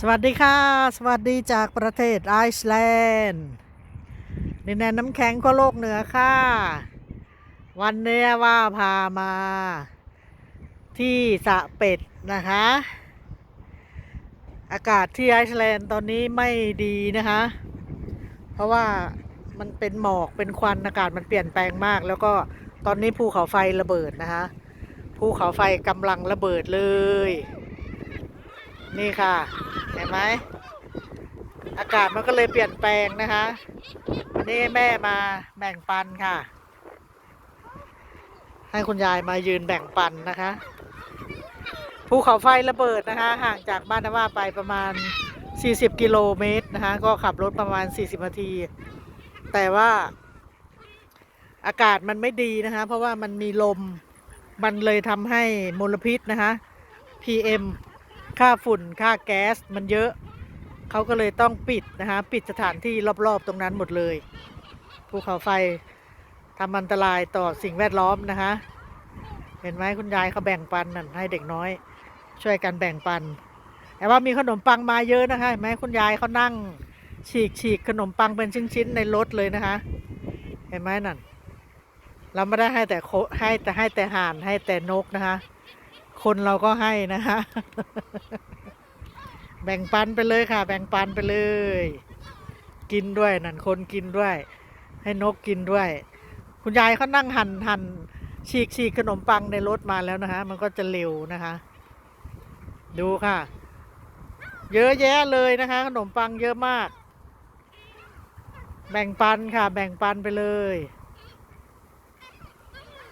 สวัสดีค่ะ สวัสดีจากประเทศไอซ์แลนด์ดินแดนน้ำแข็งก็โลกเหนือค่ะ วันนี้ว่าพามา ที่สระเป็ดนะคะ อากาศที่ไอซ์แลนด์ตอนนี้ไม่ดีนะคะ เพราะว่ามันเป็นหมอกเป็นควันอากาศมันเปลี่ยนแปลงมาก แล้วก็ตอนนี้ภูเขาไฟระเบิดนะคะภูเขาไฟกำลังระเบิดเลย นี่ค่ะ เห็นไหม อากาศมันก็เลยเปลี่ยนแปลงนะคะ วันนี้แม่มาแบ่งปันค่ะ ให้คุณยายมายืนแบ่งปันนะคะภูเขาไฟระเบิดนะคะ ห่างจากบ้านนว่าไปประมาณ 40 กิโลเมตรนะคะ ก็ขับรถประมาณ 40 นาที แต่ว่าอากาศมันไม่ดีนะคะ เพราะว่ามันมีลม มันเลยทำให้มลพิษนะคะ PM ค่าฝุ่นค่าแก๊สมันเยอะ เขาก็เลยต้องปิดนะคะปิดสถานที่รอบๆตรงนั้นหมดเลยภูเขาไฟทำอันตรายต่อสิ่งแวดล้อมนะคะ เห็นไหมคุณยายเขาแบ่งปันนั่นให้เด็กน้อย ช่วยกันแบ่งปัน แต่ว่ามีขนมปังมาเยอะนะคะเห็นไหมคุณยายเขานั่งฉีกฉีกขนมปังเป็นชิ้นๆในรถเลยนะคะ เห็นไหมนั่น เราไม่ได้ให้แต่โคให้แต่ให้แต่ห่านให้แต่นกนะคะ คนเราก็ให้นะคะ แบ่งปันไปเลยค่ะ แบ่งปันไปเลย กินด้วยนั่นคนกินด้วย ให้นกกินด้วย คุณยายเขานั่งหัน่นหั่นฉีกฉีกขนมปังในรถมาแล้วนะคะ มันก็จะเร็วนะคะ ดูค่ะ เยอะแยะเลยนะคะ ขนมปังเยอะมาก แบ่งปันค่ะ แบ่งปันไปเลย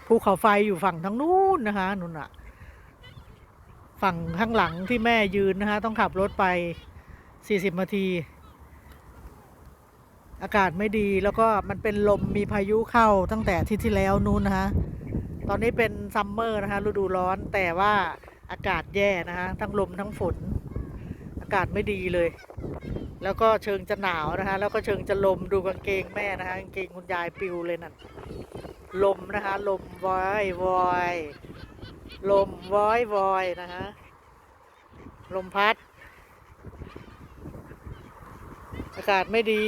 ภูเขาไฟอยู่ฝั่งทางนู้นนะคะนู่นอะ ฝั่งข้างหลังที่แม่ยืนนะคะต้องขับรถไป 40นาที อากาศไม่ดีแล้วก็มันเป็นลมมีพายุเข้าตั้งแต่ที่ที่แล้วนู้นนะคะตอนนี้เป็นซัมเมอร์นะคะฤดูร้อนแต่ว่าอากาศแย่นะคะทั้งลมทั้งฝน อากาศไม่ดีเลย แล้วก็เชิงจะหนาวนะคะแล้วก็เชิงจะลมดูกางเกงแม่นะคะกางเกงคุณยายปิวเลยนั่นลมนะคะ ลมวอยวอย ลมวอยวอยนะคะ ลมพัด อากาศไม่ดี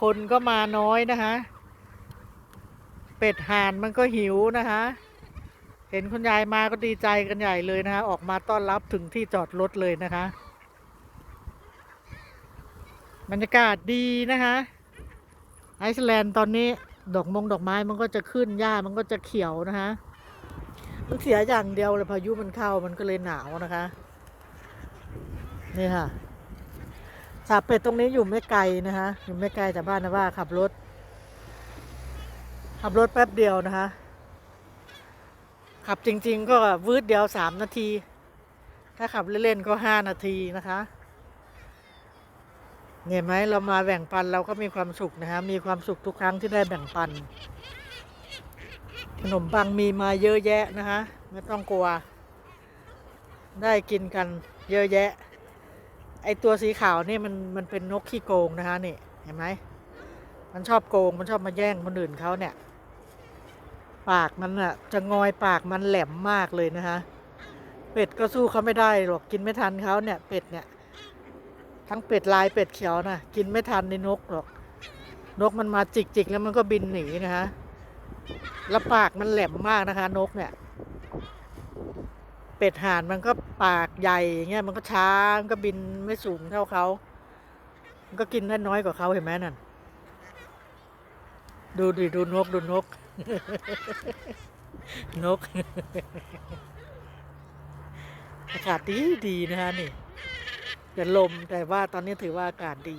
คนก็มาน้อยนะคะ เป็ดห่านมันก็หิวนะคะ เห็นคุณยายมาก็ดีใจกันใหญ่เลยนะคะ ออกมาต้อนรับถึงที่จอดรถเลยนะคะ บรรยากาศดีนะคะไอซ์แลนด์ตอนนี้ดอกมงดอกไม้มันก็จะขึ้นหญ้ามันก็จะเขียวนะคะ มันเสียอย่างเดียวเลยพายุมันเข้ามันก็เลยหนาวนะคะ นี่ค่ะสาเป็ดตรงนี้อยู่ไม่ไกลนะคะอยู่ไม่ไกลจากบ้านนะว่าขับรถ ขับรถแป๊บเดียวนะคะ ขับจริง ๆ ก็วืดเดียวสามนาที ถ้าขับเล่นๆก็ห้านาทีนะคะเห็นไหมเรามาแบ่งปันเราก็มีความสุขนะคะมีความสุขทุกครั้งที่ได้แบ่งปัน ขนมปังมีมาเยอะแยะนะคะไม่ต้องกลัว ได้กินกันเยอะแยะ ไอตัวสีขาวนี่มันมันเป็นนกขี้โกงนะคะนี่เห็นไหมมันชอบโกงมันชอบมาแย่งคนอื่นเขาเนี่ย ปากมันอะจะงอยปากมันแหลมมากเลยนะคะเป็ดก็สู้เขาไม่ได้หรอกกินไม่ทันเขาเนี่ย เป็ดเนี่ย ทั้งเป็ดลายเป็ดเขียวนะกินไม่ทันในนกหรอก นกมันมาจิกจิกๆแล้วมันก็บินหนีนะคะ แล้วปากมันแหลมมากนะคะ นกเนี่ย เป็ดห่านมันก็ปากใหญ่เงี้ยมันก็ช้ามันก็บินไม่สูงเท่าเขามันก็กินได้น้อยกว่าเขาเห็นไหมนั่นดูดิดูนกดูนก นก อากาศดีดีนะคะนี่แต่ลมแต่ว่าตอนนี้ถือว่าอากาศดี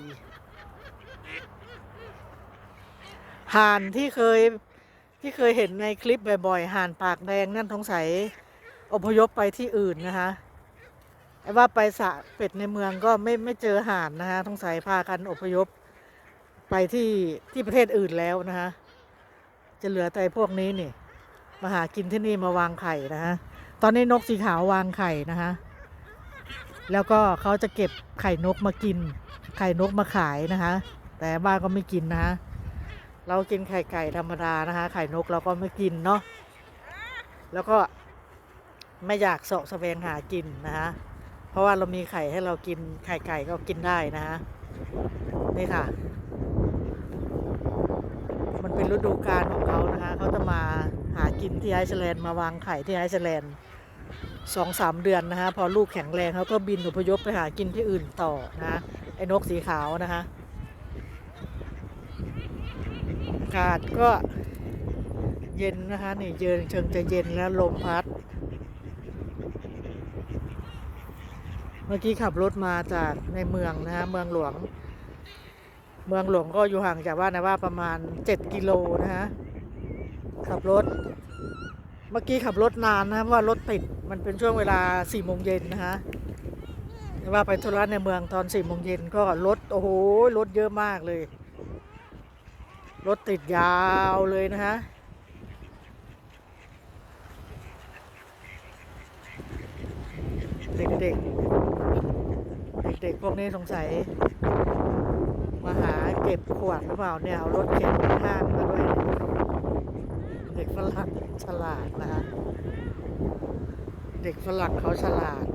ห่านที่เคย ที่เคยเห็นในคลิปบ่อยๆห่านปากแดงนั่นสงสัยอพยพไปที่อื่นนะคะไอ้ว่าไปสะเป็ดในเมืองก็ไม่ไม่เจอห่านนะคะสงสัยพากันอพยพไปที่ที่ประเทศอื่นแล้วนะคะจะเหลือแต่พวกนี้นี่มาหากินที่นี่มาวางไข่นะคะตอนนี้นกสีขาววางไข่นะคะแล้วก็เขาจะเก็บไข่นกมากิน ไข่นกมาขายนะคะ แต่บ้านก็ไม่กินนะคะ เรากินไข่ไก่ธรรมดานะคะ ไข่นกเราก็ไม่กินเนาะแล้วก็ไม่อยากเสาะแสวงหากินนะคะเพราะว่าเรามีไข่ให้เรากินไข่ไก่ก็กินได้นะฮะนี่ค่ะ มันเป็นฤดูกาลของเขานะคะเขาจะมาหากินที่ไอซ์แลนด์มาวางไข่ที่ไอซ์แลนด์สองสามเดือนนะคะพอลูกแข็งแรงเขาก็บินอพยพไปหากินที่อื่นต่อนะไอ้นกสีขาวนะคะอากาศก็เย็นนะคะนี่เย็นเชิงจะเย็นแล้วลมพัด เมื่อกี้ขับรถมาจากในเมืองนะคะเมืองหลวง เมืองหลวงก็อยู่ห่างจากบ้านนะว่าประมาณ 7 กิโลนะฮะขับรถ เมื่อกี้ขับรถนานนะเพราะว่ารถติดมันเป็นช่วงเวลา4โมงเย็นนะฮะแต่ว่าไปธุระในเมืองตอน4โมงเย็นก็รถโอ้โหรถเยอะมากเลย รถติดยาวเลยนะฮะเด็กๆ เด็กๆ พวกนี้สงสัย มาหาเก็บขวดหรือเปล่าเนี่ย เอารถเก็บห้างมาด้วย เด็กฝรั่งฉลาดนะฮะ เด็กฝรั่งเขาฉลาด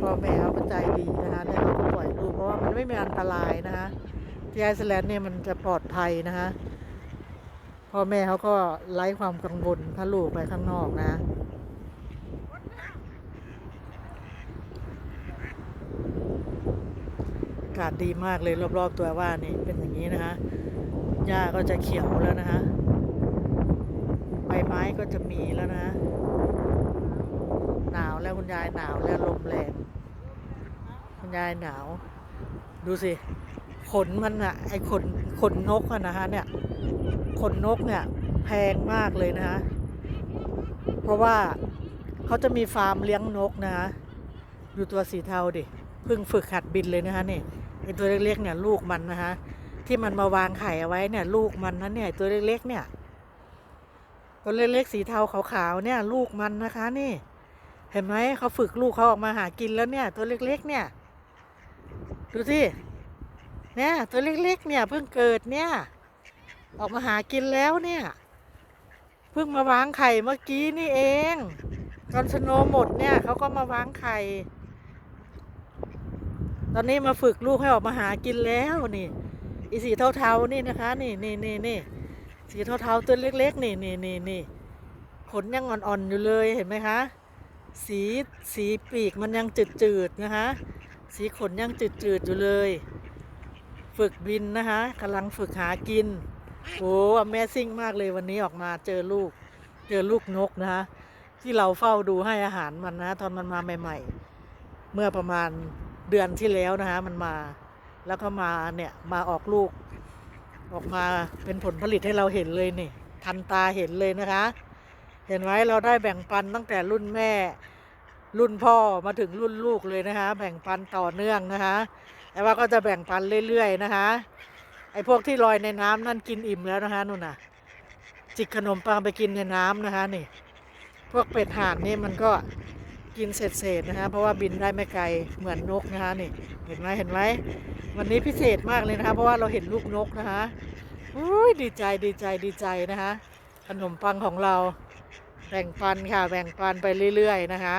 พ่อแม่เขาใจดีนะคะเนี่ยเขาก็ปล่อยลูกเพราะว่ามันไม่มีอันตรายนะคะ ที่ไอซ์แลนด์เนี่ยมันจะปลอดภัยนะคะพ่อแม่เขาก็ไร้ความกังวลถ้าลูกไปข้างนอกนะอากาศดีมากเลยรอบๆตัวว่านี่เป็นอย่างนี้นะคะหญ้าก็จะเขียวแล้วนะคะใบไม้ก็จะมีแล้วนะ หนาวแล้วคุณยายหนาวแล้วลมแรงคุณยายหนาว ดูสิ ขนมันอะไอขนขนนกอะนะคะเนี่ยขนนกเนี่ยแพงมากเลยนะคะเพราะว่าเขาจะมีฟาร์มเลี้ยงนกนะคะดูตัวสีเทาดิเพิ่งฝึกหัดบินเลยนะคะนี่ไอตัวเล็กๆเนี่ยลูกมันนะคะที่มันมาวางไข่เอาไว้เนี่ยลูกมันนะเนี่ยตัวเล็กๆเนี่ยตัวเล็กๆสีเทาขาวๆเนี่ยลูกมันนะคะนี่ เห็นไหมเขาฝึกลูกเขาออกมาหากินแล้วเนี่ย ตัวเล็กๆเนี่ย ดูสิ เนี่ยตัวเล็กๆเนี่ยเพิ่งเกิดเนี่ย ออกมาหากินแล้วเนี่ยเพิ่งมาวางไข่เมื่อกี้นี่เองตอนสโนว์หมดเนี่ยเขาก็มาวางไข่ ตอนนี้มาฝึกลูกให้ออกมาหากินแล้วนี่ อีสีเทาๆนี่นะคะ นี่นี่นี่นี่สีเทาๆตัวเล็ก ๆ นี่นี่นี่นี่ขนยังอ่อนๆอยู่เลยเห็นไหมคะสีสีปีกมันยังจืดๆนะคะ สีขนยังจืดๆอยู่เลย ฝึกบินนะคะกำลังฝึกหากินโอ้แม่ซิ่งมากเลยวันนี้ออกมาเจอลูก เจอลูกนกนะคะที่เราเฝ้าดูให้อาหารมันนะตอนมันมาใหม่ ๆ เมื่อประมาณเดือนที่แล้วนะคะมันมา แล้วก็มาเนี่ยมาออกลูก ออกมาเป็นผลผลิตให้เราเห็นเลยนี่ทันตาเห็นเลยนะคะ เห็นไหมเราได้แบ่งปันตั้งแต่รุ่นแม่ รุ่นพ่อมาถึงรุ่นลูกเลยนะคะ แบ่งปันต่อเนื่องนะคะ แต่ว่าก็จะแบ่งปันเรื่อยๆนะคะไอ้พวกที่ลอยในน้ำนั่นกินอิ่มแล้วนะคะนู่นน่ะ จิกขนมปังไปกินในน้ำนะคะนี่ พวกเป็ดห่านนี่มันก็กินเศษๆนะคะเพราะว่าบินได้ไม่ไกลเหมือนนกนะคะนี่ เห็นไหมเห็นไหมวันนี้พิเศษมากเลยนะคะเพราะว่าเราเห็นลูกนกนะคะอุ้ยดีใจดีใจดีใจนะคะขนมปังของเราแบ่งปันค่ะแบ่งปันไปเรื่อยๆนะคะ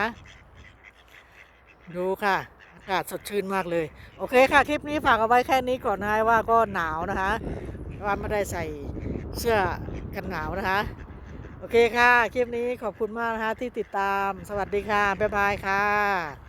ดูค่ะากาศสดชื่นมากเลย โอเคค่ะ คลิปนี้ฝากเอาไว้แค่นี้ก่อนนะว่าก็หนาวนะคะว่าไม่ได้ใส่เสื้อกันหนาวนะคะ โอเคค่ะ คลิปนี้ขอบคุณมากนะคะที่ติดตาม สวัสดีค่ะ บ๊ายบายค่ะ